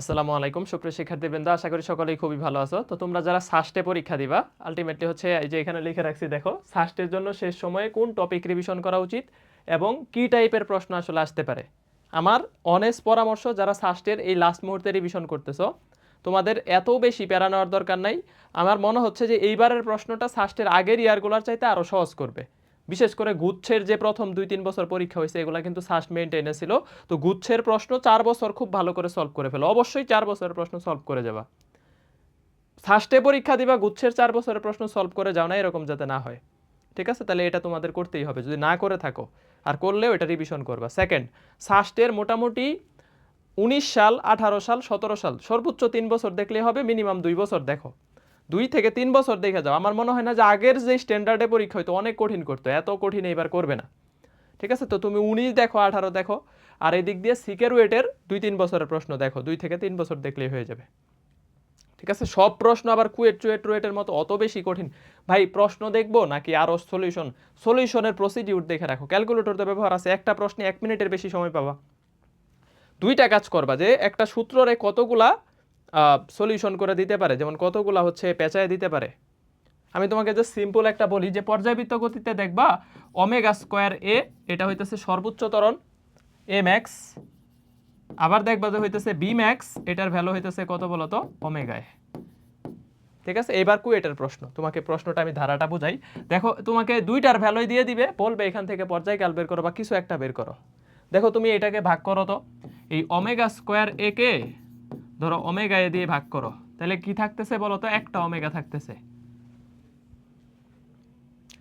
আসসালামু আলাইকুম, সুপ্রিয় শিক্ষার্থীবৃন্দ, আশা করি সকলেই খুবই ভালো আছো। তো তোমরা যারা সাস্টে পরীক্ষা দিবা আলটিমেটলি হচ্ছে এই যে এখানে লিখে রাখছি, দেখো সাস্টের জন্য শেষ সময়ে কোন টপিক রিভিশন করা উচিত এবং কি টাইপের প্রশ্ন আসলে আসতে পারে? আমার অনেস্ট পরামর্শ, যারা সাস্টের এই লাস্ট মুহূর্তে রিভিশন করতেছো, তোমাদের এত বেশি প্যারা নেওয়ার দরকার নাই। আমার মনে হচ্ছে যে এইবারের প্রশ্নটা সাস্টের আগের ইয়ারগুলোর চাইতে আরও সহজ করবে। বিশেষ করে গুচ্ছের যে প্রথম দুই, তিন বছর পরীক্ষা হয়েছে, এগুলো কিন্তু সাস্ট মেনটেনে ছিল। তো গুচ্ছের প্রশ্ন চার বছর খুব ভালো করে সলভ করে ফেলো। অবশ্যই চার বছরের প্রশ্ন সলভ করে যাবা। সাস্টে পরীক্ষা দিবা, গুচ্ছের চার বছরের প্রশ্ন সলভ করে যাও না, এরকম যাতে না হয়। ঠিক আছে? তাহলে এটা তোমাদের করতেই হবে। যদি না করে থাকো, আর করলেও এটা রিভিশন করবা। সেকেন্ড সাস্টের মোটামুটি উনিশ সাল, আঠারো সাল, সতেরো সাল, সর্বোচ্চ তিন বছর দেখলে হবে মিনিমাম দুই বছর দেখো। দুই থেকে তিন বছর দেখে যাও। আমার মনে হয় না যে আগের যে স্ট্যান্ডার্ডে পরীক্ষা হয়তো অনেক কঠিন করতো। এত কঠিন এইবার করবে না। ঠিক আছে? তো তুমি উনিশ দেখো, আঠারো দেখো, আর এই দিক দিয়ে সিকের ওয়েটের দুই তিন বছরের প্রশ্ন দেখো। দুই থেকে তিন বছর দেখলেই হয়ে যাবে। ঠিক আছে? সব প্রশ্ন আবার কুয়েট চুয়েট রুয়েটের মতো অত বেশি কঠিন। ভাই, প্রশ্ন দেখব নাকি আরও সলিউশন সলিউশনের প্রসিডিউর দেখে রাখো। ক্যালকুলেটর তো ব্যবহার আছে। একটা প্রশ্নে এক মিনিটের বেশি সময় পাবা। দুইটা কাজ করবা যে, একটা সূত্ররে কতগুলা সলিউশন করে দিতে পারে, যেমন কতগুলা হচ্ছে পেঁচায় দিতে পারে। আমি তোমাকে যে সিম্পল একটা বলি যে পর্যাবৃত্ত গতিতে দেখবা ওমেগা স্কোয়ার এ এটা হইতেছে সর্বোচ্চ ত্বরণ এ ম্যাক্স আবার দেখবা যে হইতেছে বি ম্যাক্স এটার ভ্যালু হইতেছে কত বলতো? ওমেগায় ঠিক আছে? এবার কুয়েটের প্রশ্ন। তোমাকে প্রশ্নটা আমি ধারাটা বুঝাই। দেখো, তোমাকে দুইটার ভ্যালুই দিয়ে দিবে, বলবে এখান থেকে পর্যায়কাল বের করো বা কিছু একটা বের করো। দেখো, তুমি এটাকে ভাগ করো তো। এই ওমেগা স্কোয়ার এ কে ধরো ওমেগা এ দিয়ে ভাগ করো। তাহলে কি থাকতেছে বলো তো? একটা ওমেগা থাকতেছে।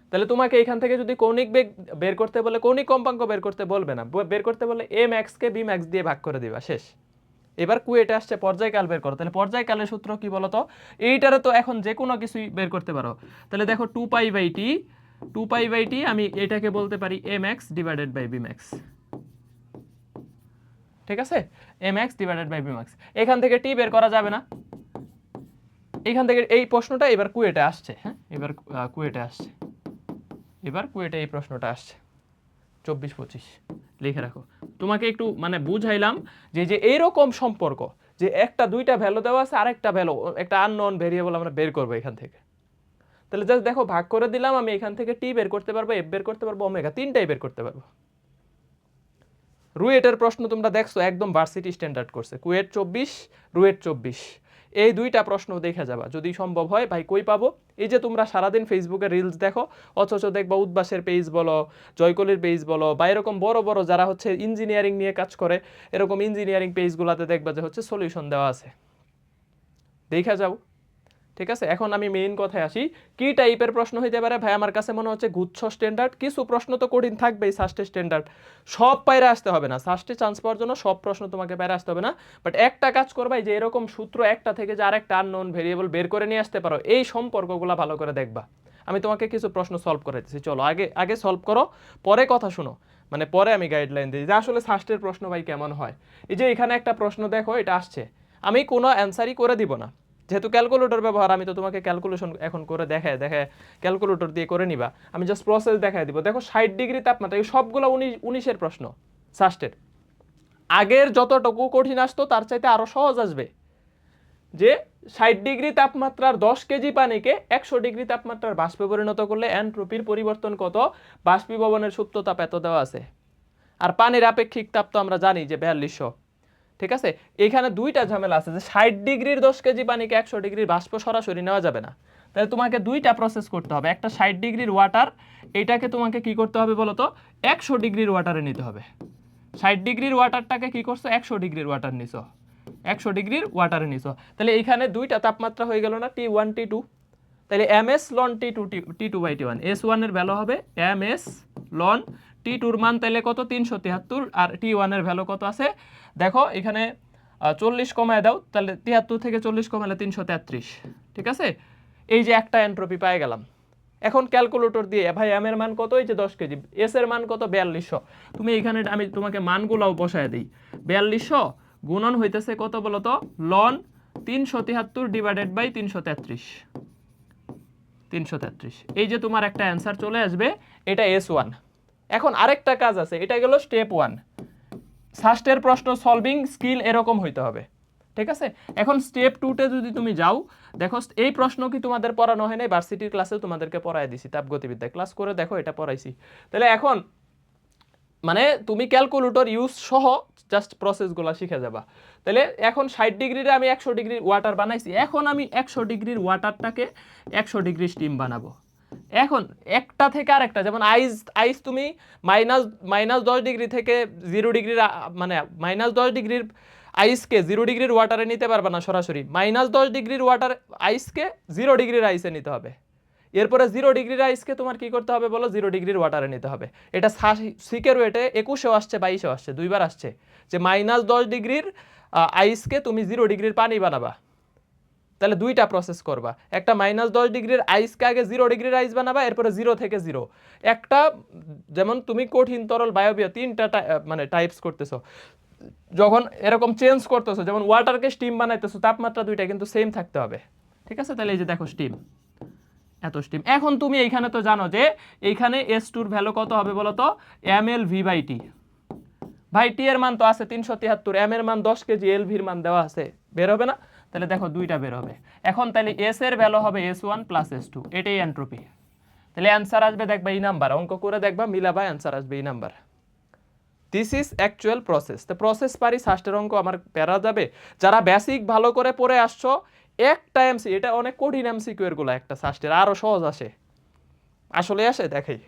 তাহলে তোমাকে এখান থেকে যদি কৌণিক বেগ বের করতে বলে, কৌণিক কম্পাঙ্ক বের করতে বলবে না বের করতে বলে এ ম্যাক্সকে বি ম্যাক্স দিয়ে ভাগ করে দিবা, শেষ। এবার কুয়েটে আসছে পর্যায়কাল বের করো। তাহলে পর্যায়কালের সূত্র কি বলতো এইটারে তো এখন যে কোনো কিছুই বের করতে পারো। তাহলে দেখো two pi by T two pi by T আমি এটাকে বলতে পারি A max divided by B max ঠিক আছে? M X divided by B max এখান থেকে টি বের করা যাবে না। এখান থেকে এই প্রশ্নটা এবার কুয়েটে আসছে হ্যাঁ? এবার কুয়েটে আসছে। এবার কুয়েটে এই প্রশ্নটা আসছে। চব্বিশ পঁচিশ। লিখে রাখো। তোমাকে একটু মানে বুঝাইলাম যে যে এইরকম সম্পর্ক, যে একটা, দুইটা ভ্যালু দেওয়া আছে, আরেকটা ভ্যালু একটা আননোন ভেরিয়েবল আমরা বের করব এখান থেকে। তাহলে জাস্ট দেখো, ভাগ করে দিলাম, আমি এখান থেকে টি বের করতে পারব এফ বের করতে পারব ওমেগা তিনটাই বের করতে পারব। রুয়েটের প্রশ্ন তোমরা দেখছ, একদম ভার্সিটি স্ট্যান্ডার্ড করছে কুয়েট চব্বিশ, রুয়েট চব্বিশ। এই দুইটা প্রশ্ন দেখে যাবা, যদি সম্ভব হয়, ভাই কই পাবো? এই যে তোমরা সারাদিন ফেসবুকে রিলস দেখো, অথচ দেখবা উদ্বাসের পেজ বলো, জয়কলির পেজ বলো, বা এরকম বড় বড় যারা হচ্ছে ইঞ্জিনিয়ারিং নিয়ে কাজ করে, এরকম ইঞ্জিনিয়ারিং পেজগুলোতে দেখবা যে হচ্ছে সলিউশন দেওয়া আছে। দেখা যাও। ঠিক আছে? এখন আমি মেইন কথায় আসি। কি টাইপের প্রশ্ন হইতে পারে? ভাই, আমার কাছে মনে হচ্ছে গুচ্ছ স্ট্যান্ডার্ড কিছু প্রশ্ন তো কঠিন থাকবেই সাস্টে স্ট্যান্ডার্ড সব পায়রা আসতে হবে না। সাস্টে চান্স পাওয়ার জন্য সব প্রশ্ন তোমাকে পায়রা আসতে হবে না। বাট একটা কাজ করবাই যে এরকম সূত্র একটা থেকে যে আরেকটা আননোন ভেরিয়েবল বের করে নিয়ে আসতে পারো, এই সম্পর্কগুলো ভালো করে দেখবা। আমি তোমাকে কিছু প্রশ্ন সলভ করে দিচ্ছি চলো, আগে আগে সলভ করো, পরে কথা শুনো। মানে পরে আমি গাইডলাইন দিই যে আসলে সাস্টের প্রশ্ন ভাই কেমন হয়। এই যে এখানে একটা প্রশ্ন দেখো, এটা আসছে। আমি কোনো অ্যান্সারই করে দিব না। যেহেতু ক্যালকুলেটর ব্যবহার, আমি তো তোমাকে ক্যালকুলেশন এখন করে দেখায় দেখে ক্যালকুলেটর দিয়ে করে নিবা। আমি জাস্ট প্রসেস দেখায় দিব। দেখো ষাট ডিগ্রি তাপমাত্রা, এই সবগুলো উনিশ, উনিশের প্রশ্ন সাস্টের আগের যতটুকু কঠিন আসতো, তার চাইতে আরও সহজ আসবে। যে ষাট ডিগ্রি তাপমাত্রার দশ কেজি পানিকে একশো ডিগ্রি তাপমাত্রার বাষ্পে পরিণত করলে অ্যান্ট্রোপির পরিবর্তন কত? বাষ্পীভবনের সুপ্ত তাপ এত দেওয়া আছে। আর পানির আপেক্ষিক তাপ তো আমরা জানি যে বিয়াল্লিশশো। ঠিক আছে? এখানে দুইটা ঝামেলা আছে যে ষাট ডিগ্রির দশ কেজি পানিকে একশো ডিগ্রির বাষ্প সরাসরি নেওয়া যাবে না। তাহলে তোমাকে দুইটা প্রসেস করতে হবে। একটা ষাট ডিগ্রির ওয়াটার এটাকে তোমাকে কি করতে হবে বলো তো একশো ডিগ্রির ওয়াটারে নিতে হবে। ষাট ডিগ্রির ওয়াটারটাকে কি করছ? একশো ডিগ্রির ওয়াটার নিছো। একশো ডিগ্রির ওয়াটারে নিছো। তাহলে এখানে দুইটা তাপমাত্রা হয়ে গেল না? টি ওয়ান টি টু তাহলে M S loan T two T two by T one S ওয়ানের ভ্যালু হবে এম এস লন টি টুর মান তাহলে কত? তিনশো তিয়াত্তর, আর টি ওয়ানের ভ্যালু কত আছে? দেখো, এখানে চল্লিশ কমায় দাও তাহলে তিয়াত্তর থেকে চল্লিশ কমালে তিনশো তেত্রিশ, ঠিক আছে? এই যে একটা এন্ট্রপি পেয়ে গেলাম। এখন ক্যালকুলেটর দিয়ে ভাই এম এর মান কত? যে দশ কেজি। এস এর মান কত? বিয়াল্লিশশো। তুমি এখানে, আমি তোমাকে মানগুলাও বসায় দিই। বিয়াল্লিশশো গুণন হইতেছে কত বলতো? লন, তিনশো তিয়াত্তর ডিভাইডেড বাই তিনশো তেত্রিশ। তিনশো তেত্রিশ। এই যে তোমার একটা অ্যান্সার চলে আসবে, এটা এস ওয়ান এখন আরেকটা কাজ আছে, এটা গেল স্টেপ ওয়ান ফার্স্টের প্রশ্ন সলভিং স্কিল এরকম হইতে হবে, ঠিক আছে? এখন স্টেপ টুতে যদি তুমি যাও, দেখো, এই প্রশ্ন কি তোমাদের পড়ানো হয় নাই? ভার্সিটির ক্লাসেও তোমাদেরকে পড়াই দিছি, তাপগতিবিদ্যায়। ক্লাস করে দেখো, এটা পড়াইছি। তাহলে এখন মানে তুমি ক্যালকুলেটর ইউজ সহ জাস্ট প্রসেসগুলো শিখে যাবা। তাহলে এখন ষাট ডিগ্রিরে আমি একশো ডিগ্রির ওয়াটার বানাইছি, এখন আমি একশো ডিগ্রির ওয়াটারটাকে একশো ডিগ্রি স্টিম বানাবো। এখন একটা থেকে আরেকটা, যেমন আইস আইস তুমি মাইনাস মাইনাস দশ ডিগ্রি থেকে জিরো ডিগ্রির মানে মাইনাস দশ ডিগ্রির আইসকে জিরো ডিগ্রির ওয়াটারে নিতে পারবে না সরাসরি। মাইনাস দশ ডিগ্রির ওয়াটার আইসকে জিরো ডিগ্রির আইসে নিতে হবে। এরপরে জিরো ডিগ্রির আইসকে তোমার কি করতে হবে বলো? জিরো ডিগ্রির ওয়াটারে নিতে হবে। এটা সিকের ওয়েটে একুশেও আসছে বাইশেও আসছে, দুইবার আসছে। যে মাইনাস দশ ডিগ্রির আইসকে তুমি জিরো ডিগ্রির পানি বানাবা। তাহলে দুইটা প্রসেস করবা। একটা মাইনাস দশ ডিগ্রির আইসকে আগে জিরো ডিগ্রির আইস বানাবা, এরপরে জিরো থেকে জিরো একটা, যেমন তুমি কঠিন, তরল, বায়বীয় তিনটা মানে টাইপস করতেছো। যখন এরকম চেঞ্জ করতেছো, যেমন ওয়াটারকে স্টিম বানাইতেছো, তাপমাত্রা দুইটা কিন্তু সেম থাকতে হবে। ঠিক আছে? তাহলে এই যে দেখো স্টিম এত স্টিম এখন তুমি এইখানে তো জানো যে, এইখানে এস টুর ভ্যালু কত হবে বলো তো M L V by T ভাই টি এর মান তো আছে তিনশো তিয়াত্তর এম এর মান দশ কেজি এল ভির মান দেওয়া আছে। বের হবে না? তাহলে দেখো দুইটা বের হবে। এখন তাহলে এস এর ভ্যালু হবে S one plus S two এটাই এন্ট্রোপি তাহলে অ্যান্সার আসবে দেখবা এই নাম্বার অঙ্ক করে দেখবা, মিলাবা অ্যান্সার আসবে এই number this is actual process তো প্রসেস পারি ষষ্ঠের অঙ্ক আমার প্যারা যাবে। যারা বেসিক ভালো করে পড়ে আসছো একটা এমসি এটা অনেক কঠিন এমসি কিউরগুলো একটা ষষ্ঠের আরও সহজ আসে। আসলে আসে, দেখাই।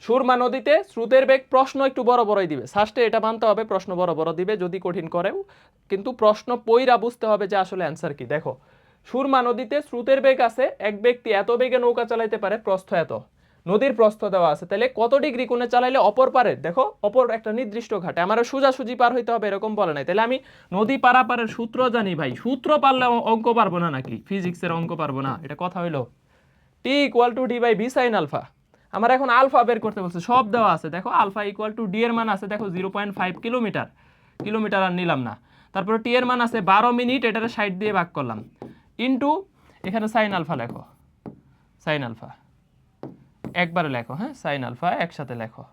সুরমা নদীতে স্রোতের বেগ প্রশ্ন একটু বড় বড়ই দিবে। ষষ্ঠে এটা মানতে হবে, প্রশ্ন বড় বড় দিবে, যদি কঠিন করেও। কিন্তু প্রশ্ন পইরা বুঝতে হবে যে আসলে অ্যান্সার কি। দেখো, সুরমা নদীতে স্রোতের বেগ আছে, এক ব্যক্তি এত বেগে নৌকা চালাইতে পারে, প্রস্থ এত। নদীর প্রস্থ দেওয়া আছে। তাহলে কত ডিগ্রি কোণে চালাইলে অপর পারে? দেখো, অপর একটা নির্দিষ্ট ঘাটে। আমার সোজাসুজি পার হইতে হবে, এরকম বলে নাই। তাহলে আমি নদী পারাপারের সূত্র জানি ভাই। সূত্র পারলে অঙ্ক পারব না নাকি? ফিজিক্সের অঙ্ক পারব না। এটা কথা হইল। T equal to D by B sine alpha আমার এখন আলফা বের করতে বলছে, সব দেওয়া আছে। দেখো আলফা ইকুয়াল টু ডি এর মান আছে, দেখো zero point five kilometre kilometre আর নিলাম না। তারপরে টি এর মান আছে বারো মিনিট, এটারে সাইড দিয়ে ভাগ করলাম। ইন্টু এখানে সাইন আলফা লেখো। সাইন আলফা একবারে লেখো হ্যাঁ? সাইন আলফা একসাথে লেখো।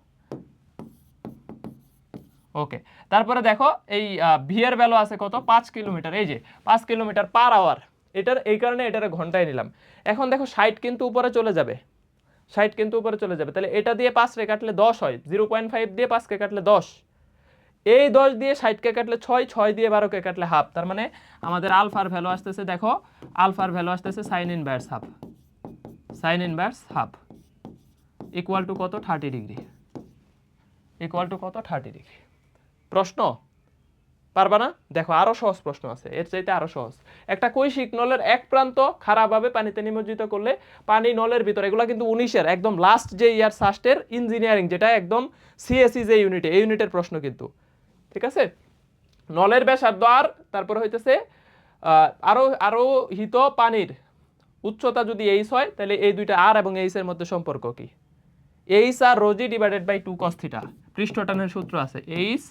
ওকে তারপরে দেখো, এই ভি এর ভ্যালু আছে কত? পাঁচ কিলোমিটার। এই যে, পাঁচ কিলোমিটার পার আওয়ার এটার, এই কারণে এটার ঘন্টায় নিলাম। এখন দেখো, ষাট কিন্তু উপরে চলে যাবে। ষাট কিন্তু উপরে চলে যাবে। তাহলে এটা দিয়ে পাঁচ রে কাটলে দশ হয়। জিরো পয়েন্ট ফাইভ দিয়ে পাঁচকে কাটলে দশ। এই দশ দিয়ে ষাটকে কাটলে ছয় ছয় দিয়ে বারোকে কাটলে হাফ তার মানে আমাদের আলফার ভ্যালু আসতেছে, দেখো আলফার ভ্যালু আসতেছে sine inverse half sine inverse half equal to কত? থার্টি ডিগ্রি ইকুয়াল টু কত? থার্টি ডিগ্রি প্রশ্ন? পারবা না? দেখো আরও সহজ প্রশ্ন আছে। এর চাইতে আরও সহজ। একটা কৈশিক নলের এক প্রান্ত খারাপভাবে পানিতে নিমজ্জিত করলে পানি নলের ভিতরে এগুলো কিন্তু উনিশের একদম লাস্ট যে ইয়ার সাস্টের ইঞ্জিনিয়ারিং যেটা একদম সিএসসি যে ইউনিটে এই ইউনিটের প্রশ্ন কিন্তু। ঠিক আছে? নলের ব্যাসার্ধ আর তারপরে হইতেছে আহ, আরও আরও হিত পানির উচ্চতা যদি এইচ হয় তাহলে এই দুইটা আর এবং এইচ এর মধ্যে সম্পর্ক কি? H R rho g divided by two cos theta পৃষ্ঠটানের সূত্র আছে H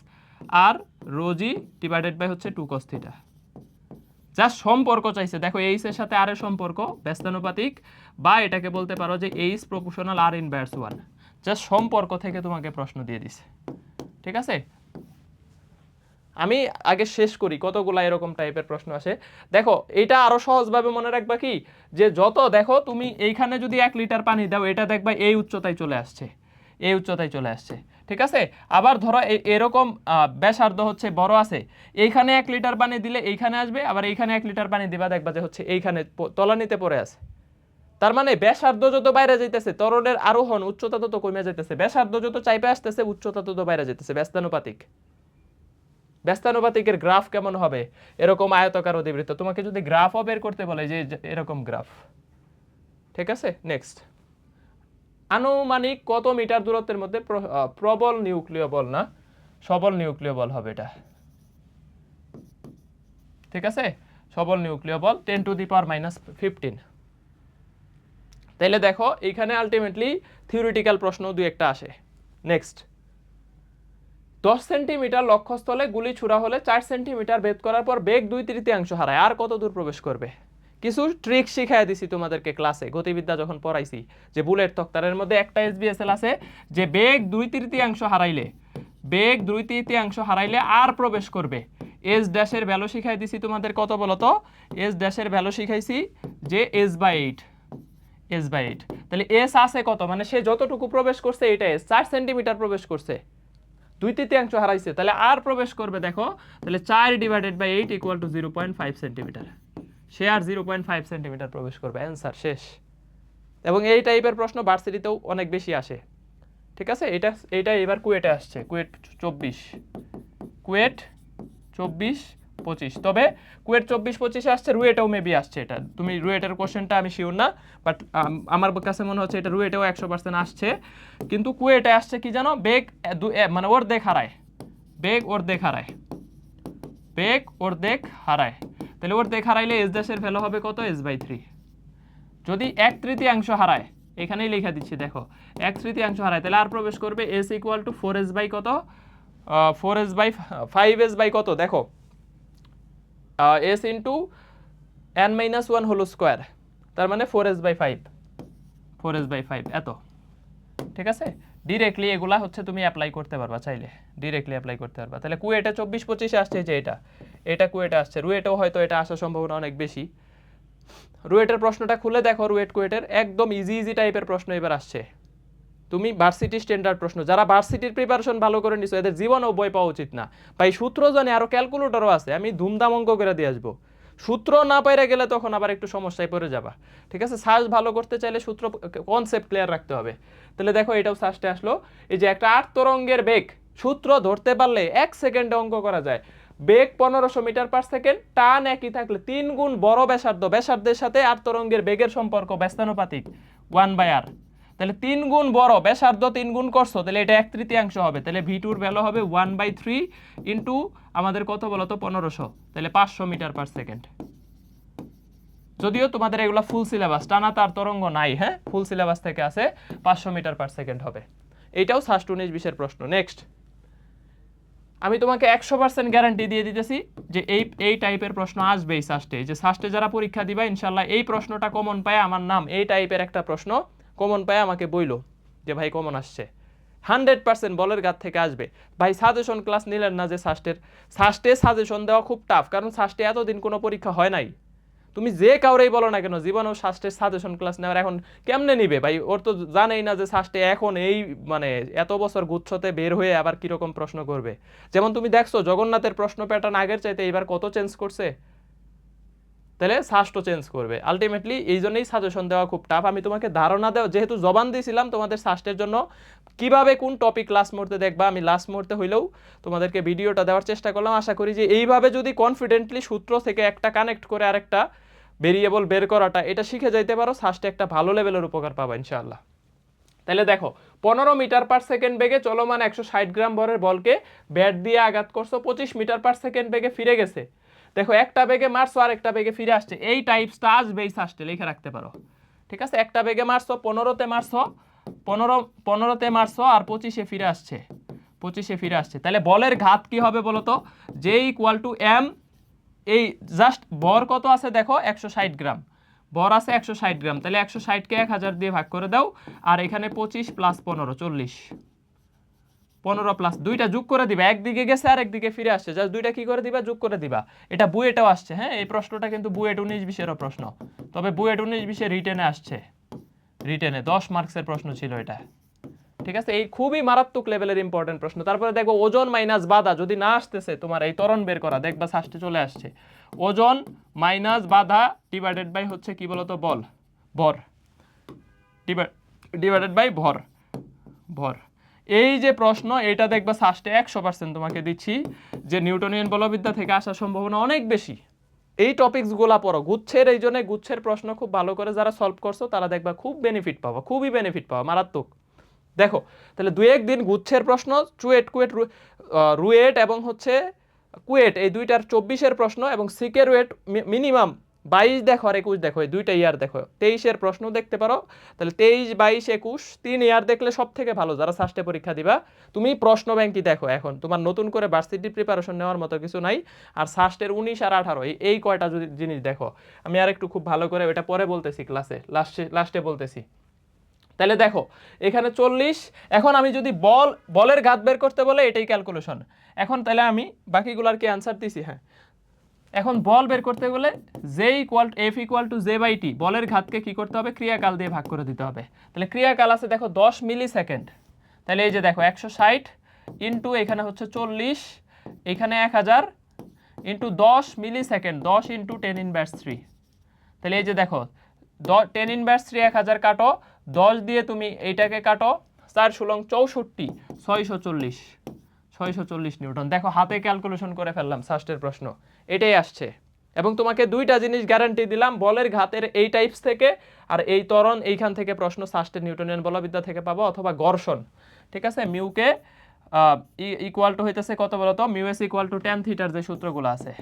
R rho g divided by হচ্ছে টু কস থিটা যা সম্পর্ক চাইছে, দেখো এইচ এর সাথে আর সম্পর্ক, ব্যস্তানুপাতিক, বা এটাকে বলতে পারো যে H proportional R inverse one যা সম্পর্ক থেকে তোমাকে প্রশ্ন দিয়ে দিছে। ঠিক আছে? আমি আগে শেষ করি, কতগুলা এরকম টাইপের প্রশ্ন আসে। দেখো, এটা আরও সহজভাবে মনে রাখবা কি, যে যত দেখো তুমি এইখানে যদি এক লিটার পানি দাও, এটা দেখবা এই উচ্চতায় চলে আসছে, এই উচ্চতায় চলে আসছে, ঠিক আছে? আবার ধরো এরকম ব্যাসার্ধ হচ্ছে বড় আছে, এইখানে এক লিটার পানি দিলে এইখানে আসবে, আবার এইখানে এক লিটার পানি দিবা, দেখবা যে হচ্ছে এইখানে তলানিতে পড়ে আছে। তার মানে ব্যাসার্ধ যত বাইরে যাইতেছে তরলের আরোহণ উচ্চতা তত কমে যাইতেছে, ব্যাসার্ধ যত চাইপে আসতেছে, উচ্চতা তত বাইরে যাইতেছে, ব্যস্তানুপাতিক। ব্যস্তানুপাতিকের গ্রাফ কেমন হবে? এরকম আয়তকার অধিবৃত্ত তোমাকে যদি গ্রাফও বের করতে বলে যে এরকম গ্রাফ। ঠিক আছে? নেক্সট আনুমানিক কত মিটার দূরত্বের মধ্যে প্রবল নিউক্লিয় বল না? সবল নিউক্লিয় বল হবে এটা। ঠিক আছে? সবল নিউক্লিয় বল ten to the power minus fifteen তাইলে দেখো, এইখানে আলটিমেটলি থিওরিটিক্যাল প্রশ্ন দুই একটা আসে। নেক্সট দশ সেন্টিমিটার লক্ষ্যস্থলে গুলি ছুড়া হলে চার সেন্টিমিটার ভেদ করার পর বেগ দুই তৃতীয়াংশ হারায়। আর কত দূর প্রবেশ করবে? কিছু ট্রিক শিখাই দিছি তোমাদেরকে ক্লাসে গতিবিদ্যা যখন পড়াইছি, যে বুলেট তক্তারের মধ্যে একটা এসবিএসএল আছে, যে বেগ দুই তৃতীয়াংশ হারাইলে, বেগ দুই তৃতীয়াংশ হারাইলে আর প্রবেশ করবে। এস ড্যাশের ভ্যালু শিখাই দিছি তোমাদের কত বলো তো? এস ড্যাশের ভ্যালু শিখাইছি যে S by eight S by eight তাহলে এস আছে কত? মানে সে যতটুকু প্রবেশ করছে, এটা এস চার সেন্টিমিটার প্রবেশ করছে। দুই তৃতীয়াংশ হারাইছে। তাহলে আর প্রবেশ করবে, দেখো। তাহলে চার divided by eight equal to zero point five centimetre সে আর জিরো পয়েন্ট ফাইভ সেন্টিমিটার প্রবেশ করবে। অ্যান্সার শেষ। এবং এই টাইপের প্রশ্ন ভার্সিটিতেও অনেক বেশি আসে। ঠিক আছে? এটা এটা এবার কুয়েটে আসছে। কুয়েট চব্বিশ। কুয়েট চব্বিশ পঁচিশ। তবে কুয়েট চব্বিশ পঁচিশে আসছে, রুয়েটেও মেবি আসছে এটা। তুমি রুয়েটের কোশ্চেনটা আমি শিওর না বাট আমার কাছে মনে হচ্ছে এটা রুয়েটেও একশো পার্সেন্ট আসছে। কিন্তু কুয়েটে আসছে কি জানো? বেগ মানে ওর দেখ হারায়। বেগ ওর দেখ হারায়। বেগ ওর দেখ হারায়। তাহলে ওর দেখ হারাইলে এস দেশের ভ্যালু হবে কত? এস বাই থ্রি যদি এক তৃতীয়াংশ হারায়, এখানেই লেখা দিচ্ছি, দেখো। এক তৃতীয়াংশ হারায়, তাহলে আর প্রবেশ করবে S equal to four S by কত? Four S by five S by কত? দেখো। S into N minus one whole square তার মানে four S by five four S by five এত। ঠিক আছে? ডিরেক্টলি এগুলা হচ্ছে তুমি অ্যাপ্লাই করতে পারবা চাইলে। ডিরেক্টলি অ্যাপ্লাই করতে পারবা। তাহলে কুয়েটা চব্বিশ পঁচিশে আসছে যে এটা। এটা কুয়েটা আসছে। রুয়েটেও হয়তো এটা আসার সম্ভাবনা অনেক বেশি। রুয়েটের প্রশ্নটা খুলে দেখো। রুয়েট কুয়েটের একদম ইজি ইজি টাইপের প্রশ্ন এবার আসছে। তুমি ভার্সিটি স্ট্যান্ডার্ড প্রশ্ন। যারা ভার্সিটির প্রিপারেশন ভালো করে নিছো, এদের জীবনেও বই পাওয়া উচিত না। ভাই, সূত্র জানে, আরও ক্যালকুলেটরও আছে, আমি ধুমধাম অঙ্ক করে দিয়ে আসব। সূত্র না পাইরে গেলে তখন আবার একটু সমস্যায় পড়ে যাবা। ঠিক আছে? সার্চ ভালো করতে চাইলে সূত্র কনসেপ্ট ক্লিয়ার রাখতে হবে। তাহলে দেখো, এটাও সার্চটে আসলো। এই যে একটা আট তরঙ্গের বেগ, সূত্র ধরতে পারলে এক সেকেন্ডে অঙ্ক করা যায়। বেগ পনেরোশো মিটার পার সেকেন্ড টান একই থাকলে তিন গুণ বড় ব্যাসার্ধ, ব্যাসার্ধের সাথে আট তরঙ্গের বেগের সম্পর্ক, ব্যস্তানুপাতিক ওয়ান বাই আর তাহলে তিন গুণ বড়, ব্যাসার্ধ তিন গুণ করছ, তাহলে এটা এক তৃতীয়াংশ হবে। তাহলে ভি টুর ভ্যালু হবে ওয়ান বাই থ্রি ইন্টু আমাদের কত বলতো পনেরোশো। তাহলে পাঁচশো মিটার পার সেকেন্ড যদিও তোমাদের এগুলো ফুল সিলেবাস টানা তার তরঙ্গ নাই হ্যাঁ? ফুল সিলেবাস থেকে আছে, পাঁচশো মিটার পার সেকেন্ড হবে। এইটাও সাস্ট উনিশ বিশের প্রশ্ন। নেক্সট আমি তোমাকে একশো পার্সেন্ট গ্যারান্টি দিয়ে দিতেছি যে এই এই টাইপের প্রশ্ন আসবে এই সাস্টে যে সাস্টে যারা পরীক্ষা দিবা, ইনশাল্লাহ এই প্রশ্নটা কমন পায় আমার নাম। এই টাইপের একটা প্রশ্ন কমন পায় আমাকে বইলো যে, ভাই, কমন আসছে। হান্ড্রেড পার্সেন্ট বলের গাত থেকে আসবে। ভাই সাজেশন ক্লাস নিলেন না যে সাস্টের সাস্টে সাজেশন দেওয়া খুব টাফ কারণ সাস্টে এতদিন কোনো পরীক্ষা হয় নাই। তুমি যে কাউরেই বলো না কেন, জীবনেও শাস্ত্রের সাজেশন ক্লাস নেওয়ার এখন কেমনে নিবে? ভাই, ওর তো জানেই না যে শাস্ত্রে এখন এই মানে এত বছর গুচ্ছতে বের হয়ে আবার কীরকম প্রশ্ন করবে। যেমন তুমি দেখছ, জগন্নাথের প্রশ্ন প্যাটার্ন আগের চাইতে এবার কত চেঞ্জ করছে? তাহলে শাস্ত্র চেঞ্জ করবে। আলটিমেটলি এই জন্যই সাজেশন দেওয়া খুব টাফ আমি তোমাকে ধারণা দেওয়া যেহেতু জবান দিয়েছিলাম তোমাদের শাস্ত্রের জন্য, কীভাবে কোন টপিক লাস্ট মুহূর্তে দেখবা? আমি লাস্ট মুহূর্তে হইলেও তোমাদেরকে ভিডিওটা দেওয়ার চেষ্টা করলাম। আশা করি যে এইভাবে যদি কনফিডেন্টলি সূত্র থেকে একটা কানেক্ট করে আরেকটা ভেরিয়েবল বের করাটা, এটা শিখে যাইতে পারো শাস্ত্রে একটা ভালো লেভেলের উপকার পাবা, ইনশাআল্লাহ। তাহলে দেখো, পনেরো মিটার পার সেকেন্ড বেগে চলমান একশো ষাট গ্রাম ভরের বলকে ব্যাট দিয়ে আঘাত করছ, পঁচিশ মিটার পার সেকেন্ড বেগে ফিরে গেছে। দেখো, একটা বেগে মারছো আর একটা বেগে ফিরে আসছে। এই টাইপসটা এই শাস্তে লিখে রাখতে পারো। ঠিক আছে? একটা বেগে মারছো, পনেরোতে মারছো, পনেরো, পনেরোতে মারছো আর পঁচিশে ফিরে আসছে। পঁচিশে ফিরে আসছে। তাহলে বলের ঘাত কি হবে বলো তো? জে ইকুয়াল টু এম এই জাস্ট বর কত আছে দেখো? একশো ষাট গ্রাম। বর আছে একশো ষাট গ্রাম। তাহলে একশো ষাটকে এক হাজার দিয়ে ভাগ করে দাও। আর এখানে পঁচিশ প্লাস পনেরো, চল্লিশ। পনেরো প্লাস দুইটা যোগ করে দিবা, একদিকে গেছে আর একদিকে ফিরে আসছে। জাস্ট দুইটা কি করে দিবা? যোগ করে দিবা। এটা বুয়েটাও আসছে হ্যাঁ? এই প্রশ্নটা কিন্তু বুয়েট উনিশ বিশেরও প্রশ্ন। তবে বুয়েট উনিশ বিশে রিটেনে আসছে। রিটেনে, দশ মার্কসের প্রশ্ন ছিল এটা। ঠিক আছে? এই খুবই মারাত্মক লেভেলের ইম্পর্টেন্ট প্রশ্ন। তারপরে দেখব ওজন মাইনাস বাধা। যদি না আসতেছে তোমার এই তরণ বের করা, দেখবা সাস্টে চলে আসছে। ওজন মাইনাস বাধা ডিভাইডেড বাই হচ্ছে কি বলতো? বল। ভর। ডিভাইডেড বাই ভর। ভর। এই যে প্রশ্ন, এটা দেখবা সাস্টে একশো পার্সেন্ট তোমাকে দিচ্ছি যে নিউটনিয়ান বলবিদ্যা থেকে আসার সম্ভাবনা অনেক বেশি। এই টপিকসগুলা পড়ো। গুচ্ছের এই জন্য গুচ্ছের প্রশ্ন খুব ভালো করে যারা সলভ করছ, তারা দেখবা খুব বেনিফিট পাবো, খুবই বেনিফিট পাবো, মারাত্মক। দেখো, তাহলে দু একদিন গুচ্ছের প্রশ্ন চুয়েট কুয়েট রুয়েট এবং হচ্ছে কুয়েট এই দুইটার চব্বিশের প্রশ্ন এবং সিকে রুয়েট মিনিমাম বাইশ দেখো আর একুশ দেখো, এই দুইটা ইয়ার দেখো। তেইশের প্রশ্ন দেখতে পারো, তাহলে তেইশ, বাইশ, একুশ, তিন ইয়ার দেখলে সব থেকে ভালো, যারা সাস্টে পরীক্ষা দিবা। তুমি প্রশ্ন ব্যাংকই দেখো এখন, তোমার নতুন করে ভার্সিটি প্রিপারেশন নেওয়ার মতো কিছু নাই, আর সাস্টের উনিশ আর আঠারো, এই কয়টা যদি জিনিস দেখো। আমি আর একটু খুব ভালো করে এটা পরে বলতেছি ক্লাসে লাস্টে লাস্টে বলতেছি। তাহলে দেখো, এখানে চল্লিশ, এখন আমি যদি বল বলের গাত বের করতে বলে, এটাই ক্যালকুলেশন এখন তাহলে আমি বাকিগুলার কি অ্যান্সার দিছি? হ্যাঁ এখন বল বের করতে গেলে J equal F equal to J by T বলের ঘাতকে কি করতে হবে? ক্রিয়াকাল দিয়ে ভাগ করে দিতে হবে। তাহলে ক্রিয়াকাল আছে দেখো দশ মিলি সেকেন্ড তাহলে এই যে দেখো একশো ষাট ইন্টু এখানে হচ্ছে চল্লিশ, এখানে এক হাজার ইন্টু দশ মিলি সেকেন্ড দশ into ten in inverse three তাহলে এই যে দেখো, দ টেন ইনভার্স থ্রি এক হাজার কাটো, দশ দিয়ে তুমি এইটাকে কাটো, চার ষোলং চৌষট্টি, ছয়শো চল্লিশ। ছয়শো চল্লিশ নিউটন। দেখো, হাতে ক্যালকুলেশন করে ফেললাম ষষ্ঠের প্রশ্ন। এটাই আসছে। এবং তোমাকে দুইটা জিনিস গ্যারান্টি দিলাম, বলের ঘাতের এই টাইপস থেকে আর এই ত্বরণ এইখান থেকে প্রশ্ন ষষ্ঠের নিউটনিয়ান বলবিদ্যা থেকে পাবো, অথবা ঘর্ষণ। ঠিক আছে? মিউকে ইকুয়াল টু হইতেছে কত বলতো? মিউএস ইকুয়াল টু টেন থিটার যে সূত্রগুলো আছে।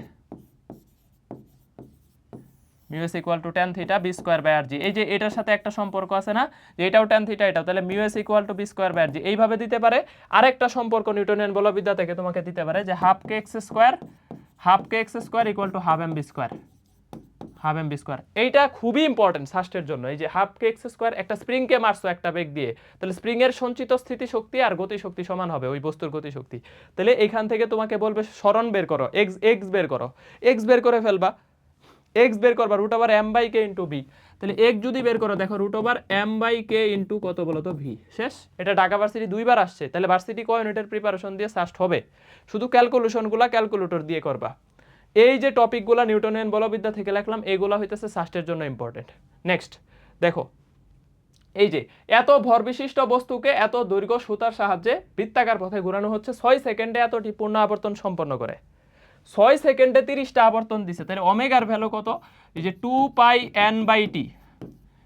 Mu s equal to ten theta B square by R G এই যে এটার সাথে একটা সম্পর্ক আছে না? যে এটাও টেন থিটা এটাও। তাহলে mu s equal to B square by R G এইভাবে দিতে পারে। আরেকটা সম্পর্ক নিউটনিয়ান বলবিদ্যা থেকে তোমাকে দিতে পারে যে half K X square half K X square equal to half M B square half M B square এইটা খুবই ইম্পর্টেন্ট সাস্টের জন্য। এই যে হাফ কে এক্স স্কোয়ার একটা স্প্রিংকে মারছো একটা বেগ দিয়ে। তাহলে স্প্রিংয়ের সঞ্চিত স্থিতি শক্তি আর গতি শক্তি সমান হবে ওই বস্তুর গতি শক্তি তাহলে এখান থেকে তোমাকে বলবে, স্মরণ বের করো এক্স এক্স বের করো। এক্স বের করে ফেলবা। এক্স বের করবা root over M by K into V তাহলে এক্স যদি বের করো, দেখো root over M by K into কত বলো তো ভি শেষ? এটা ঢাকা ভার্সিটি দুইবার আসছে। তাহলে ভার্সিটি ক ইউনিটের প্রিপারেশন দিয়ে সাস্ট হবে? শুধু ক্যালকুলেশনগুলো ক্যালকুলেটর দিয়ে করবা। এই যে টপিকগুলো নিউটনিয়ান বলবিদ্যা থেকে লিখলাম, এগুলো হইতেছে সাস্টের জন্য ইম্পর্টেন্ট নেক্সট দেখো, এই যে এত ভর বিশিষ্ট বস্তুকে এত দৈর্ঘ্য সুতার সাহায্যে বৃত্তাকার পথে ঘোরানো হচ্ছে, ছয় সেকেন্ডে এতটি পূর্ণ আবর্তন সম্পন্ন করে। ছয় সেকেন্ডে তিরিশটা আবর্তন দিছে। তাহলে ওমেগার ভ্যালু কত? এই যে two pi N by T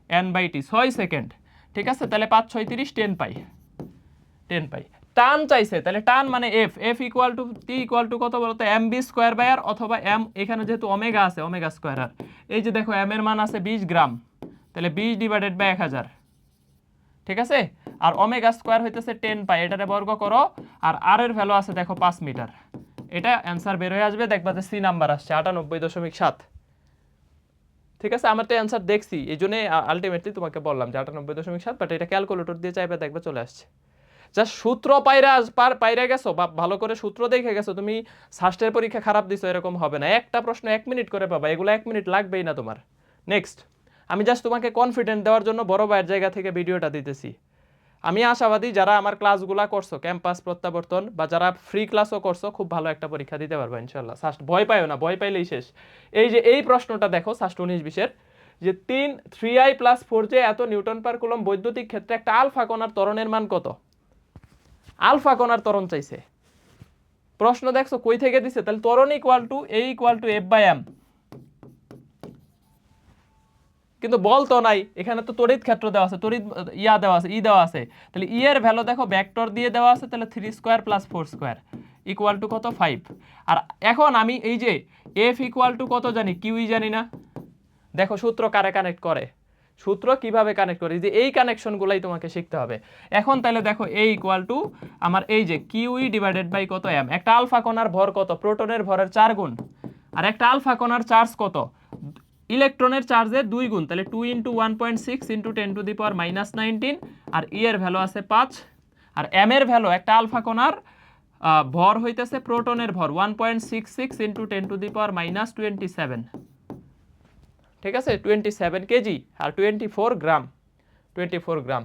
N by T ছয় সেকেন্ড। ঠিক আছে? তাহলে পাঁচ, ছয়, তিরিশ টেন পাই টেন পাই টান চাইছে, তাহলে টান মানে F F equal to T equal to কত বলতো? M B square by R অথবা এম এখানে যেহেতু ওমেগা আছে ওমেগা স্কোয়ার আর এই যে দেখো এম এর মান আছে বিশ গ্রাম। তাহলে বিশ ডিভাইডেড বাই এক হাজার। ঠিক আছে? আর ওমেগা স্কোয়ার হইতেছে টেন পাই এটারে বর্গ করো। আর আর এর ভ্যালু আছে দেখো পাঁচ মিটার। এটা অ্যান্সার বের হয়ে আসবে, দেখবা যে সি নাম্বার আসছে, আটানব্বই দশমিক সাত। ঠিক আছে? আমার তো অ্যান্সার দেখছি, এই জন্য আলটিমেটলি তোমাকে বললাম যে আটানব্বই দশমিক সাত বাট এটা ক্যালকুলেটর দিয়ে চাইবে, দেখবে চলে আসছে। যা সূত্র পাইরা পার, পাইরা গেছো, বা ভালো করে সূত্র দেখে গেছো, তুমি ষষ্ঠের পরীক্ষা খারাপ দিছো, এরকম হবে না। একটা প্রশ্ন এক মিনিট করে পাবা, এগুলো এক মিনিট লাগবেই না তোমার। নেক্সট আমি জাস্ট তোমাকে কনফিডেন্ট দেওয়ার জন্য বড় ভাইয়ের জায়গা থেকে ভিডিওটা দিতেছি। আমি আশাবাদী যারা আমার ক্লাসগুলা করছ, ক্যাম্পাস প্রত্যাবর্তন বা যারা ফ্রি ক্লাসও করছ, খুব ভালো একটা পরীক্ষা দিতে পারবে ইনশাল্লাহ সাস্ট ভয় পাইও না, ভয় পাইলেই শেষ। এই যে, এই প্রশ্নটা দেখো সাস্ট উনিশ বিশের, যে তিন three I plus four J এত নিউটন পার কুলম বৈদ্যুতিক ক্ষেত্রে একটা আলফা কণার ত্বরণের মান কত? আলফা কণার ত্বরণ চাইছে। প্রশ্ন দেখছ, কই থেকে দিছে? তাহলে ত্বরণ equal to A equal to F by M কিন্তু বল তো নাই, এখানে তো তড়িৎ ক্ষেত্র দেওয়া আছে, তড়িৎ ইয়া দেওয়া আছে, ই দেওয়া আছে। তাহলে ই এর ভ্যালু দেখো ভেক্টর দিয়ে দেওয়া আছে, তাহলে three square plus four square equal to কত? ফাইভ আর এখন আমি এই যে এফ ইকুয়াল টু কত জানি কিউই জানি না। দেখো সূত্র কারে কানেক্ট করে? সূত্র কীভাবে কানেক্ট করে? যে এই কানেকশনগুলাই তোমাকে শিখতে হবে। এখন তাহলে দেখো এ ইকুয়াল টু আমার এই যে কিউই ডিভাইডেড বাই কত এম একটা আলফা কণার ভর কত? প্রোটনের ভরের চার গুণ। আর একটা আলফা কণার চার্জ কত? ইলেকট্রনের চার্জের দুই গুণ, তাহলে two into one point six into ten to the power minus nineteen R E এর ভ্যালু আছে পাঁচ, আর এম এর ভ্যালু একটা আলফা কণার ভর হইতেছে প্রোটনের ভর one point six six into ten to the power minus twenty seven ঠিক আছে? টোয়েন্টি সেভেন কেজি আর twenty four gram twenty four gram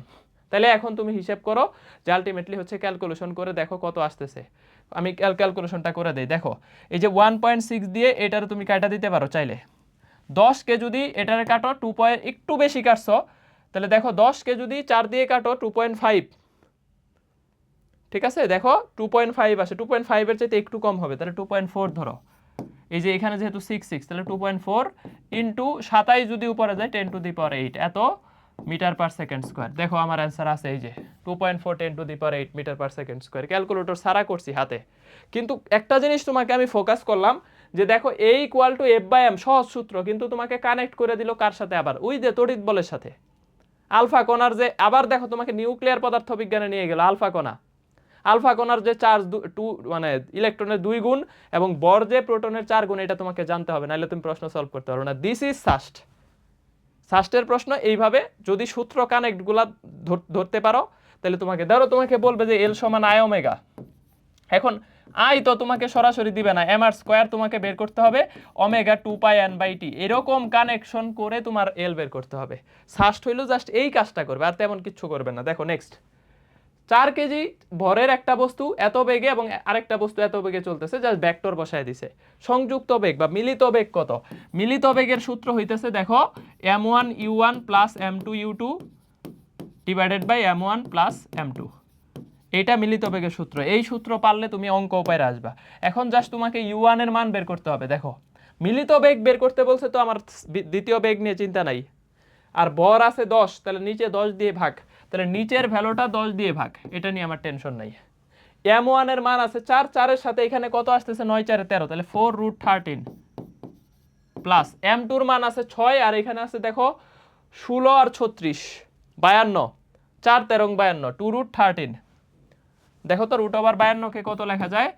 তাহলে এখন তুমি হিসেব করো যে আলটিমেটলি হচ্ছে ক্যালকুলেশন করে দেখো কত আসতেছে। আমি ক্যালকুলেশনটা করে দেই। দেখো, এই যে ওয়ান পয়েন্ট সিক্স দিয়ে এটার তুমি কাটা দিতে পারো চাইলে। দশকে যদি এটারে কাটো টু পয়েন্ট একটু বেশি কাটছো, তাহলে দেখো দশকে যদি চার দিয়ে কাটো টু পয়েন্ট ফাইভ ঠিক আছে? দেখো টু পয়েন্ট ফাইভ আসে টু পয়েন্ট ফাইভের চাইতে একটু কম হবে, তাহলে টু পয়েন্ট ফোর ধরো। এই যে এখানে যেহেতু সিক্স সিক্স তাহলে টু পয়েন্ট ফোর ইন্টু সাতাইশ যদি উপরে যায় ten to the power eight এত মিটার পার সেকেন্ড স্কোয়ার দেখো আমার অ্যান্সার আছে এই যে two point four ten to the power eight metre per second square calculator সারা করছি হাতে। কিন্তু একটা জিনিস তোমাকে আমি ফোকাস করলাম যে দেখো A equal to F by M সহজ সূত্র, কিন্তু তোমাকে কানেক্ট করে দিল কার সাথে আবার? ওই যে তড়িৎ বলের সাথে। আলফা কণার যে, আবার দেখো তোমাকে নিউক্লিয়ার পদার্থ বিজ্ঞানে নিয়ে গেল, আলফা কণা। আলফা কণার যে চার্জ টু মানে ইলেকট্রনের দুই গুণ এবং বর যে প্রোটনের চার গুণ, এটা তোমাকে জানতে হবে, নাহলে তুমি প্রশ্ন সলভ করতে পারবে না। দিস ইজ সাস্ট সাস্টের প্রশ্ন এইভাবে, যদি সূত্র কানেক্টগুলা ধরতে পারো, তাহলে তোমাকে, ধরো তোমাকে বলবে যে এল সমান আই ওমেগা এখন আই তো তোমাকে সরাসরি দিবে না এম আর স্কোয়ার তোমাকে বের করতে হবে omega two pi N by T এরকম কানেকশন করে তোমার এল বের করতে হবে। ষষ্ঠ হইল জাস্ট এই কাজটা করবে, আর তেমন কিচ্ছু করবে না। দেখো নেক্সট চার কেজি ভরের একটা বস্তু এত বেগে এবং আরেকটা বস্তু এত বেগে চলতেছে জাস্ট ব্যাক্টর বসায় দিছে। সংযুক্ত বেগ বা মিলিত বেগ কত? মিলিত বেগের সূত্র হইতেছে, দেখো M one U one plus M two U two divided by M one plus M two এটা মিলিত বেগের সূত্র। এই সূত্র পারলে তুমি অঙ্ক উপায় আসবা। এখন জাস্ট তোমাকে ইউ ওয়ানের মান বের করতে হবে, দেখো। মিলিত বেগ বের করতে বলছে তো আমার দ্বিতীয় বেগ নিয়ে চিন্তা নাই। আর বর আছে দশ, তাহলে নিচে দশ দিয়ে ভাগ। তাহলে নিচের ভ্যালুটা দশ দিয়ে ভাগ। এটা নিয়ে আমার টেনশন নাই। এম ওয়ানের মান আছে চার, চারের সাথে এখানে কত আসতেছে? নয়, চারে তেরো। তাহলে four root thirteen plus M টুর মান আছে ছয়, আর এখানে আছে দেখো ষোলো আর ছত্রিশ, বায়ান্ন। চার তেরং বায়ান্ন টু রুট থার্টিন দেখো তো রুট ওভার বায়ান্নকে কত লেখা যায়?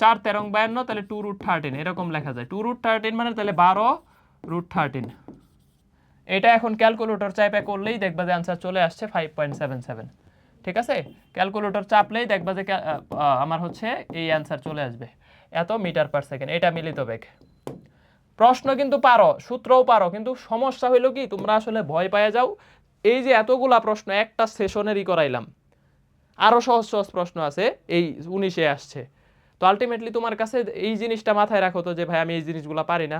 চার তেরং বায়ান্ন, তাহলে টু রুট থার্টিন এরকম লেখা যায়। টু রুট থার্টিন মানে তাহলে বারো রুট থার্টিন এটা এখন ক্যালকুলেটর চাইপে করলেই দেখবা যে আনসার চলে আসছে ফাইভ পয়েন্ট সেভেন সেভেন ঠিক আছে? ক্যালকুলেটর চাপলেই দেখবা যে আমার হচ্ছে এই অ্যান্সার চলে আসবে। এত মিটার পার সেকেন্ড এটা মিলিত বেগ। প্রশ্ন কিন্তু পারো, সূত্রও পারো, কিন্তু সমস্যা হইল কি, তোমরা আসলে ভয় পায়ে যাও। এই যে এতগুলা প্রশ্ন, একটা সেশনেরই করাইলাম। আরও সহজ সহজ প্রশ্ন আছে, এই উনিশে আসছে। তো আলটিমেটলি তোমার কাছে এই জিনিসটা মাথায় রাখো তো যে, ভাই, আমি এই জিনিসগুলো পারি না।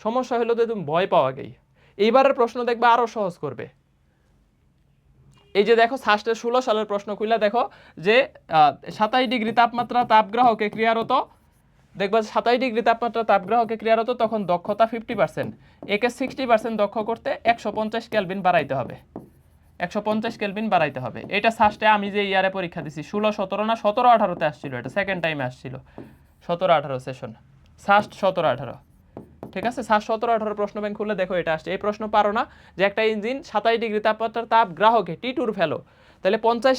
সমস্যা হলো যে, তুমি ভয় পাওয়া আগেই। এইবারের প্রশ্ন দেখবে আরও সহজ করবে। এই যে দেখো ষষ্ঠের ষোলো সালের প্রশ্ন খুলে দেখো যে সাতাশ ডিগ্রি তাপমাত্রা তাপগ্রাহকে ক্রিয়ারত, দেখবা সাতাশ ডিগ্রি তাপমাত্রা তাপগ্রাহকে ক্রিয়ারত তখন দক্ষতা ফিফটি পার্সেন্ট একে সিক্সটি পার্সেন্ট দক্ষ করতে একশো পঞ্চাশ ক্যালভিন বাড়াইতে হবে। একশো পঞ্চাশ কেলভিন বাড়াইতে হবে। এটা ফার্স্টে আমি যে ইয়ারে পরীক্ষা দিছি, ষোলো, সতেরো না সতেরো, আঠারোতে আসছিল এটা? সেকেন্ড টাইমে আসছিল। সতেরো, আঠারো সেশন ফার্স্ট সতেরো, আঠারো। ঠিক আছে? সাত সতেরো, আঠারো প্রশ্ন ব্যাংক খুলে দেখো এটা আসছে। এই প্রশ্ন পারো না যে একটা ইঞ্জিন সাতাশ ডিগ্রি তাপমাত্রার তাপ গ্রাহকে টি টুর ফেলো। তাহলে পঞ্চাশ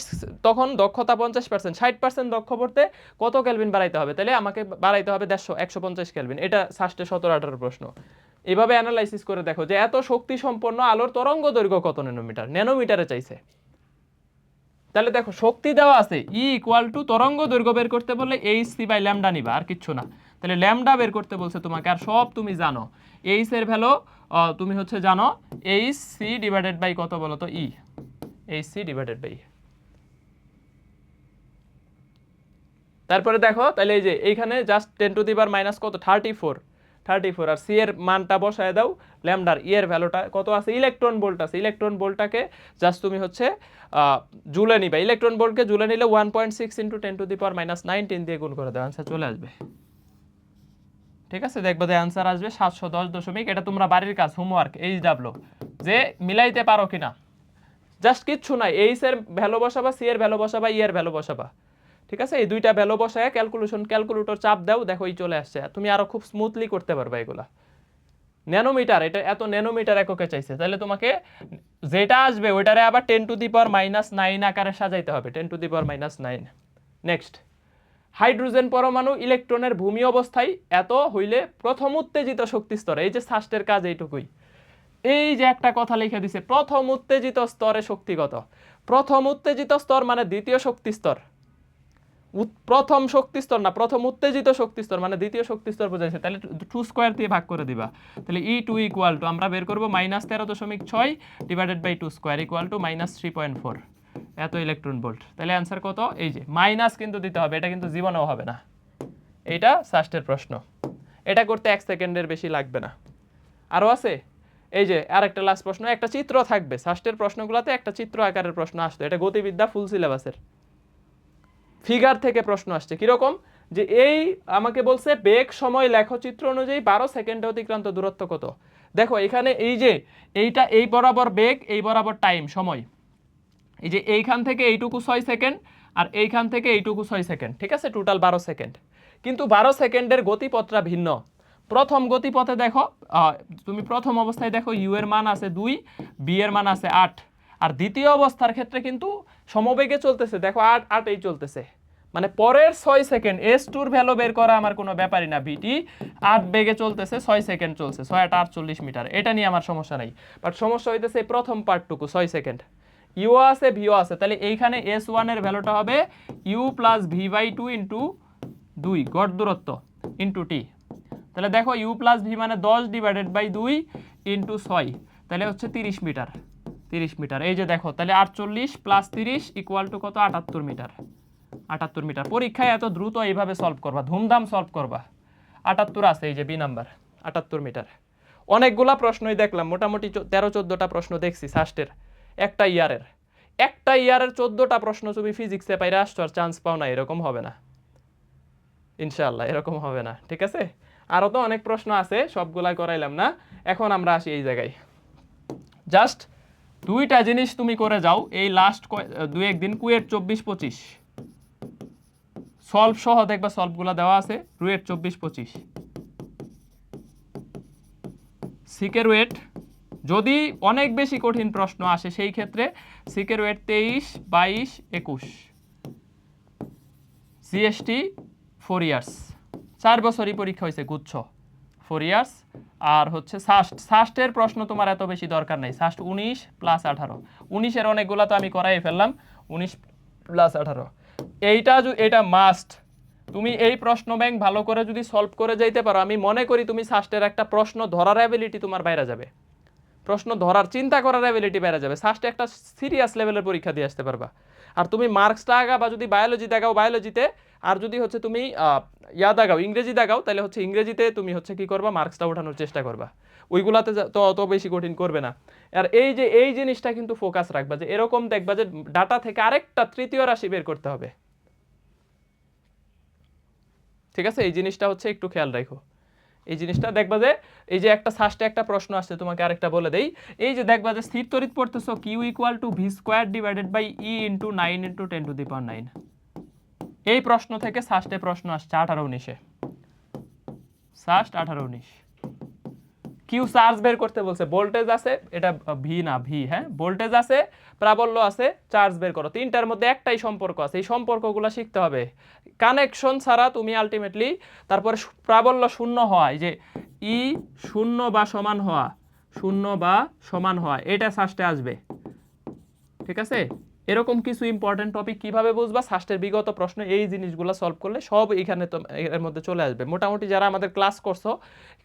তখন দক্ষতা পঞ্চাশ পার্সেন্ট ষাট পার্সেন্ট দক্ষ পড়তে কত ক্যালভিন বাড়াইতে হবে? তাহলে আমাকে বাড়াইতে হবে দেড়শো, একশো পঞ্চাশ ক্যালভিন এটা ফার্স্টে সতেরো, আঠারো প্রশ্ন। এভাবে অ্যানালাইসিস করে দেখো যে এত শক্তি সম্পন্ন আলোর তরঙ্গ দৈর্ঘ্য কত ন্যানোমিটার ন্যানোমিটারে চাইছে। তাহলে দেখো, শক্তি দেওয়া আছে ই ইকুয়াল টু তরঙ্গ দৈর্ঘ্য বের করতে বললে এইচ সি বাই ল্যামডা নিবা, আর কিচ্ছু না। তাহলে ল্যামডা বের করতে বলছে তোমাকে, আর সব তুমি জানো। এইচ এর ভ্যালু তুমি হচ্ছে জানো এইচ সি ডিভাইডেড বাই কত বলো তো? E H C divided by তারপরে দেখো, তাহলে এই যে এইখানে just ten to the bar minus কত? থার্টি ফোর থার্টি ফোর আর সি এর মানটা বসায় দাও ল্যামডার ই এর ভ্যালুটা কত আছে? ইলেকট্রন বোল্ট আছে। ইলেকট্রন বোল্টটাকে জাস্ট তুমি হচ্ছে জুলে নিবা। ইলেকট্রন ভোল্টকে জুলে নিলে one point six into ten to the power minus nineteen দিয়ে গুণ করে দেওয়া আনসার চলে আসবে। ঠিক আছে? দেখব যে অ্যান্সার আসবে সাতশো দশ দশমিক। এটা তোমরা বাড়ির কাজ হোমওয়ার্ক এইচ ডাব্লু যে মিলাইতে পারো কিনা। জাস্ট কিচ্ছু নাই। এইচ এর ভ্যালু বসাবা সি এর ভ্যালু বসাবা ই এর ভ্যালু বসাবা। ঠিক আছে? এই দুইটা ভ্যালু বসায় ক্যালকুলেশন ক্যালকুলেটর চাপ দাও, দেখো এই চলে আসছে। তুমি আরও খুব স্মুথলি করতে পারবে এগুলা। ন্যানোমিটার এটা এত ন্যানোমিটার এককে চাইছে। তাহলে তোমাকে যেটা আসবে, ওইটারে আবার ten to the power minus nine আকারে সাজাইতে হবে। Ten to the power minus nine next hydrogen পরমাণু ইলেকট্রনের ভূমি অবস্থায় এত হইলে প্রথম উত্তেজিত শক্তি স্তরে, এই যে সাস্টের কাজ এইটুকুই। এই যে একটা কথা লিখে দিছে, প্রথম উত্তেজিত স্তরে শক্তিগত। প্রথম উত্তেজিত স্তর মানে দ্বিতীয় শক্তি স্তর। প্রথম শক্তি স্তর না, প্রথম উত্তেজিত শক্তি স্তর মানে দ্বিতীয় শক্তি স্তর বোঝাইছে তাহলে টু স্কোয়ার দিয়ে ভাগ করে দিবা। তাহলে ই টু ইকুয়াল টু আমরা বের করব মাইনাস তেরো দশমিক ছয় divided by two square equal to minus three point four এত ইলেকট্রন ভোল্ট তাহলে অ্যান্সার কত? এই যে মাইনাস কিন্তু দিতে হবে, এটা কিন্তু জীবনেও হবে না। এইটা সাস্টের প্রশ্ন। এটা করতে এক সেকেন্ডের বেশি লাগবে না। আরও আছে? এই যে আর একটা লাস্ট প্রশ্ন, একটা চিত্র থাকবে। সাস্টের প্রশ্নগুলোতে একটা চিত্র আকারের প্রশ্ন আসতো। এটা গতিবিদ্যা ফুল সিলেবাসের ফিগার থেকে প্রশ্ন আসছে। কীরকম? যে এই আমাকে বলছে, বেগ সময় লেখচিত্র অনুযায়ী বারো সেকেন্ডে অতিক্রান্ত দূরত্ব কত? দেখো, এখানে এই যে, এইটা এই বরাবর বেগ, এই বরাবর টাইম, সময়। এই যে এইখান থেকে এইটুকু ছয় সেকেন্ড আর এইখান থেকে এইটুকু ছয় সেকেন্ড, ঠিক আছে? টোটাল বারো সেকেন্ড। কিন্তু বারো সেকেন্ডের গতিপথটা ভিন্ন। প্রথম গতিপথে দেখো তুমি প্রথম অবস্থায় দেখো, ইউ এর মান আছে দুই, বি এর মান আছে আট। আর দ্বিতীয় অবস্থার ক্ষেত্রে কিন্তু সমবেগে চলতেছে। দেখো আট আট এই চলতেছে। মানে পরের ছয় সেকেন্ড এস টুর ভ্যালু বের করা আমার কোনো ব্যাপারই না ভিটি আট বেগে চলতেছে, ছয় সেকেন্ড চলছে, ছয় আট আটচল্লিশ মিটার। এটা নিয়ে আমার সমস্যা নাই। বাট সমস্যা হইতেছে প্রথম পার্টটুকু, ছয় সেকেন্ড ইউ আছে ভিও আছে। তাহলে এইখানে এস ওয়ানের ভ্যালুটা হবে U plus V by two into দুই, গড় দূরত্ব ইন্টু টি তাহলে দেখো ইউ প্লাস ভি মানে দশ ডিভাইডেড বাই দুই ইন্টু ছয়। তাহলে হচ্ছে তিরিশ মিটার। তিরিশ মিটার। এই যে দেখো, তাহলে আটচল্লিশ প্লাস তিরিশ ইকুয়াল টু কত? আটাত্তর মিটার। আটাত্তর মিটার। পরীক্ষায় এত দ্রুত এইভাবে সলভ করবা, ধুমধাম সলভ করবা। আটাত্তর আছে, এই যে বি নাম্বার আটাত্তর মিটার। অনেকগুলা প্রশ্নই দেখলাম, মোটামুটি তেরো, চোদ্দোটা প্রশ্ন দেখছি সাস্টের একটা ইয়ারের একটা ইয়ারের চোদ্দোটা প্রশ্ন তুমি ফিজিক্সে পাইরে আসছো, আর চান্স পাও না, এরকম হবে না। ইনশাআল্লাহ, এরকম হবে না, ঠিক আছে? আরও তো অনেক প্রশ্ন আছে, সবগুলা করাইলাম না। এখন আমরা আসি এই জায়গায়। জাস্ট দুইটা জিনিস তুমি করে যাও, এই লাস্ট দুই একদিন, কুয়েট চব্বিশ পঁচিশ। সলভ সহ দেখবা সলভগুলো দেওয়া আছে রুয়েট চব্বিশ পঁচিশ। সিকের ওয়েট যদি অনেক বেশি কঠিন প্রশ্ন আসে, সেই ক্ষেত্রে সিকের ওয়েট তেইশ, বাইশ, একুশ। সিএসটি ফোর ইয়ার্স চার বছরই পরীক্ষা হয়েছে, গুচ্ছ। ফোর ইয়ার্স আর হচ্ছে সাস্ট সাস্টের প্রশ্ন তোমার এত বেশি দরকার নেই। সাস্ট উনিশ প্লাস আঠারো। উনিশের অনেকগুলো তো আমি করাই ফেললাম। উনিশ প্লাস আঠারো। এইটা এটা মাস্ট তুমি এই প্রশ্ন ব্যাংক ভালো করে যদি সলভ করে যাইতে পারো, আমি মনে করি তুমি সাস্টের একটা প্রশ্ন ধরার অ্যাবিলিটি তোমার বাইরে যাবে। প্রশ্ন ধরার, চিন্তা করার অ্যাবিলিটি বেড়ে যাবে। সাস্টে একটা সিরিয়াস লেভেলের পরীক্ষা দিয়ে আসতে পারবা। আর তুমি মার্কসটা আগাও বা যদি বায়োলজি দেখাও বায়োলজিতে আর যদি হচ্ছে তুমি ইয়া দাগাও, ইংরেজি দাগাও তাহলে হচ্ছে ইংরেজিতে তুমি হচ্ছে কি করবা? মার্কসটা ওঠানোর চেষ্টা করবা। ওইগুলাতে তো অত বেশি কঠিন করবে না। আর এই যে, এই জিনিসটা কিন্তু ফোকাস রাখবা যে, এরকম দেখবা যে ডাটা থেকে আরেকটা তৃতীয় রাশি বের করতে হবে। ঠিক আছে? এই জিনিসটা হচ্ছে একটু খেয়াল রাখো। এই জিনিসটা দেখবা যে, এই যে একটা সাস্টে একটা প্রশ্ন আসছে, তোমাকে আরেকটা বলে দেই। এই যে দেখবা যে, স্থির তড়িৎ পড়তেছো Q equal to V square divided by E into nine into ten to the power nine এই প্রশ্ন থেকে সাস্টে প্রশ্ন আসছে আঠারো উনিশে। সাস্ট আঠারো উনিশ। কিউ চার্জ বের করতে বলছে, ভোল্টেজ আছে, এটা ভি না ভি হ্যাঁ? ভোল্টেজ আছে, প্রাবল্য আছে, চার্জ বের করো। তিনটার মধ্যে একটাই সম্পর্ক আছে, এই সম্পর্কগুলো শিখতে হবে। কানেকশন ছাড়া তুমি আলটিমেটলি তারপরে প্রাবল্য শূন্য এই যে ই শূন্য বা সমান হওয়া, শূন্য বা সমান হওয়া, এটা সাস্টে আসবে। ঠিক আছে? এরকম কিছু ইম্পর্টেন্ট টপিক কীভাবে বুঝবা? সাস্টের বিগত প্রশ্ন, এই জিনিসগুলো সলভ করলে সব এখানে তো এর মধ্যে চলে আসবে। মোটামুটি যারা আমাদের ক্লাস করছ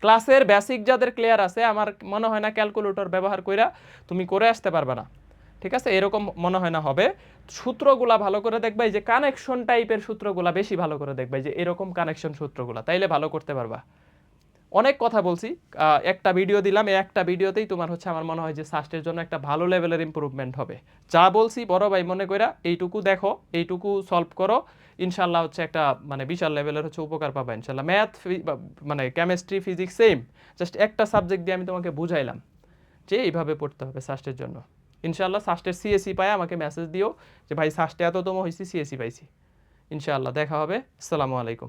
ক্লাসের বেসিক যাদের ক্লিয়ার আছে, আমার মনে হয় না ক্যালকুলেটর ব্যবহার কইরা তুমি করে আসতে পারবে না। ঠিক আছে? এরকম মনে হয় না হবে। সূত্রগুলা ভালো করে দেখবা যে কানেকশন টাইপের সূত্রগুলা বেশি ভালো করে দেখবা যে এরকম কানেকশন সূত্রগুলা, তাইলে ভালো করতে পারবা। অনেক কথা বলছি। একটা ভিডিও দিলাম, এই একটা ভিডিওতেই তোমার হচ্ছে আমার মনে হয় যে সাস্টের জন্য একটা ভালো লেভেলের ইমপ্রুভমেন্ট হবে। যা বলছি বড় ভাই মনে কইরা, এইটুকু দেখো, এইটুকু সলভ করো। ইনশাল্লাহ হচ্ছে একটা মানে বিশাল লেভেলের হচ্ছে উপকার পাবা ইনশাল্লাহ। ম্যাথ মানে কেমিস্ট্রি ফিজিক্স সেম জাস্ট একটা সাবজেক্ট দিয়ে আমি তোমাকে বুঝাইলাম যে এইভাবে পড়তে হবে সাস্টের জন্য। ইনশাল্লাহ সাস্টের সিএসি পায়, আমাকে মেসেজ দিও যে, ভাই সাস্টে এততম হয়েছি সিএসি পাইছি। ইনশাআল্লাহ দেখা হবে। আসসালামু আলাইকুম।